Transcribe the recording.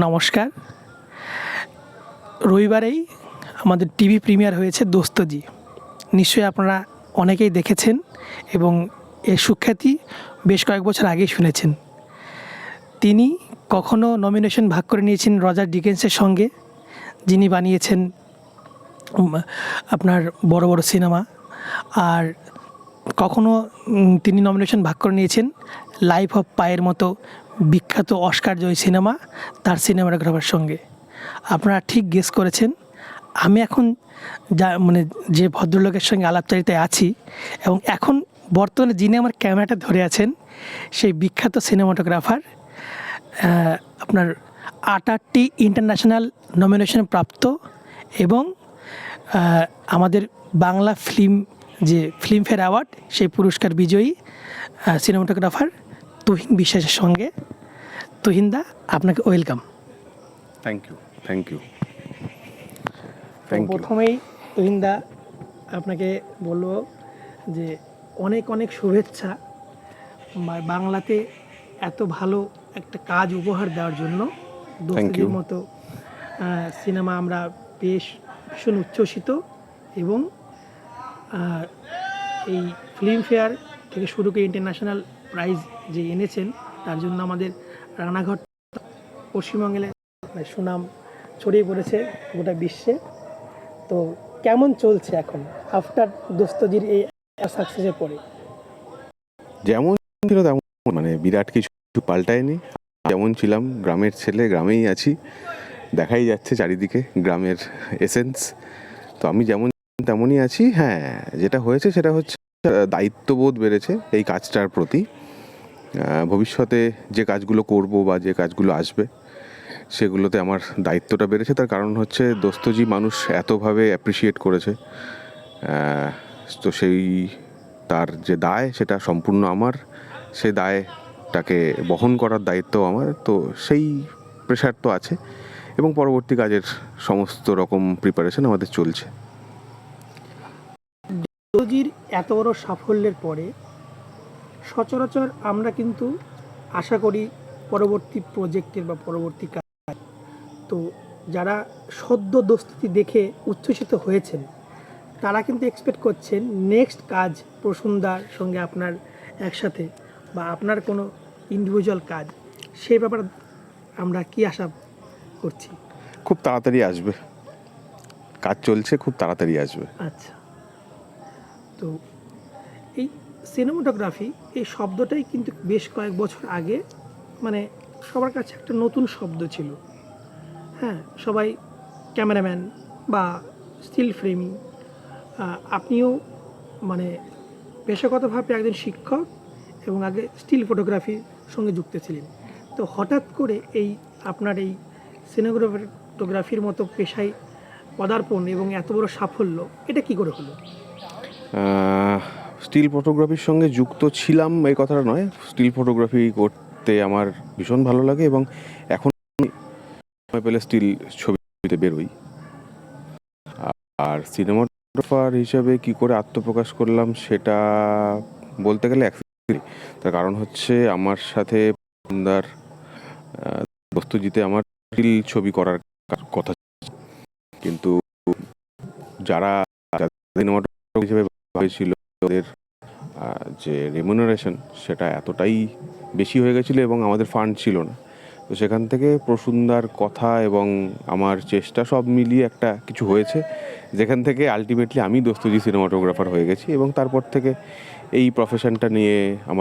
নমস্কার। রবিবারেই আমাদের TV premiere হয়েছে দোস্তজি। নিশ্চয়ই আপনারা অনেকেই দেখেছেন এবং এর সুখ্যাতি বেশ কয়েক বছর আগেই শুনেছেন। তিনি কখনো নমিনেশন ভাগ করে নিয়েছেন রজার ডিকেন্সের সঙ্গে, যিনি বানিয়েছেন আপনার বড় বড় সিনেমা। আর কখনো তিনি নমিনেশন ভাগ করে নিয়েছেন লাইফ অফ পায়ের মতো বিখ্যাত অস্কার জয়ী সিনেমা, তার সিনেমাটোগ্রাফার সঙ্গে। আপনারা ঠিক গেস করেছেন। আমি এখন যা মানে যে ভদ্রলোকের সঙ্গে আলাপচারিতায় আছি এবং এখন বর্তমানে যিনি আমার ক্যামেরাটা ধরে আছেন, সেই বিখ্যাত সিনেমাটোগ্রাফার আপনার আট আটটি ইন্টারন্যাশনাল নমিনেশন প্রাপ্ত এবং আমাদের বাংলা ফিল্ম যে ফিল্মফেয়ার অ্যাওয়ার্ড সেই পুরস্কার বিজয়ী সিনেমাটোগ্রাফার। তুহিন বিশ্বাসের সঙ্গে। তুহিনদা আপনাকে welcome. Thank you thank you প্রথমেই তুহিনদা আপনাকে বলব যে অনেক অনেক শুভেচ্ছা বাংলাতে এত ভালো একটা কাজ উপহার দেওয়ার জন্য। দোস্তির মতো সিনেমা আমরা বেশ ভীষণ উচ্ছ্বসিত এবং এই ফিল্মফেয়ার থেকে শুরু করে ইন্টারন্যাশনাল প্রাইজ যে এনেছেন, তার জন্য আমাদের রানাঘাট, পশ্চিমবঙ্গের মানে সুনাম ছড়িয়ে পড়েছে গোটা বিশ্বে। তো কেমন চলছে এখন আফটার দোস্তজির এই সাকসেসের পরে? যেমন ছিল তেমন মানে বিরাট কিছু পাল্টায়নি। যেমন ছিলাম, গ্রামের ছেলে, গ্রামেই আছি। দেখাই যাচ্ছে চারিদিকে গ্রামের এসেন্স তো আমি যেমন তেমনই আছি। হ্যাঁ যেটা হয়েছে সেটা হচ্ছে দায়িত্ববোধ বেড়েছে এই কাজটার প্রতি। ভবিষ্যতে যে কাজগুলো করব বা যে কাজগুলো আসবে, সেগুলোতে আমার দায়িত্বটা বেড়েছে। তার কারণ হচ্ছে দোস্তজি মানুষ এতভাবে অ্যাপ্রিসিয়েট করেছে। তো সেই তার যে দায়, সেটা সম্পূর্ণ আমার। সে দায়টাকে বহন করার দায়িত্ব আমার। তো সেই প্রেশার তো আছে এবং পরবর্তী কাজের সমস্ত রকম প্রিপারেশন আমাদের চলছে। দোস্তজির এত বড় সাফল্যের পরে সচরাচর আমরা কিন্তু আশা করি পরবর্তী প্রজেক্টের বা পরবর্তী কাজ। তো যারা সদ্য দোস্তি দেখে উচ্ছ্বসিত হয়েছেন তারা কিন্তু এক্সপেক্ট করছেন নেক্সট কাজ প্রসুন্দার সঙ্গে আপনার একসাথে বা আপনার কোনো ইন্ডিভিজুয়াল কাজ। সেই ব্যাপারে আমরা কি আশা করছি? খুব তাড়াতাড়ি আসবে। কাজ চলছে খুব তাড়াতাড়ি আসবে। আচ্ছা। তো এই সিনেমাটোগ্রাফি, এই শব্দটাই কিন্তু বেশ কয়েক বছর আগে মানে সবার কাছে একটা নতুন শব্দ ছিল। হ্যাঁ সবাই ক্যামেরাম্যান বা স্টিল ফ্রেমিং আপনিও মানে পেশাগতভাবে একজন শিক্ষক এবং আগে স্টিল ফটোগ্রাফির সঙ্গে যুক্ত ছিলেন। তো হঠাৎ করে এই আপনার এই সিনেমাটোগ্রাফির মতো পেশায় পদার্পণ এবং এত বড় সাফল্য, এটা কি করে হলো? স্টিল ফটোগ্রাফির সঙ্গে যুক্ত ছিলাম, এই কথাটা নয়। স্টিল ফটোগ্রাফি করতে আমার ভীষণ ভালো লাগে এবং এখন সময় পেলে স্টিল ছবিতে বেরোই। আর সিনেমাটোগ্রাফার হিসাবে কি করে আত্মপ্রকাশ করলাম সেটা বলতে গেলে। তার কারণ হচ্ছে আমার সাথে বস্তুজিতে আমার স্টিল ছবি করার কথা কিন্তু যারা সিনেমাটোগ্রাফার হিসেবে হয়েছিল ওদের যে রেমুনারেশন সেটা এতটাই বেশি হয়ে গেছিল এবং আমাদের ফান্ড ছিল না। তো সেখান থেকে প্রসুন্দার কথা এবং আমার চেষ্টা সব মিলিয়ে একটা কিছু হয়েছে, যেখান থেকে আলটিমেটলি আমি দোস্তজি সিনেমাটোগ্রাফার হয়ে গেছি এবং তারপর থেকে এই প্রফেশনটা নিয়ে আমার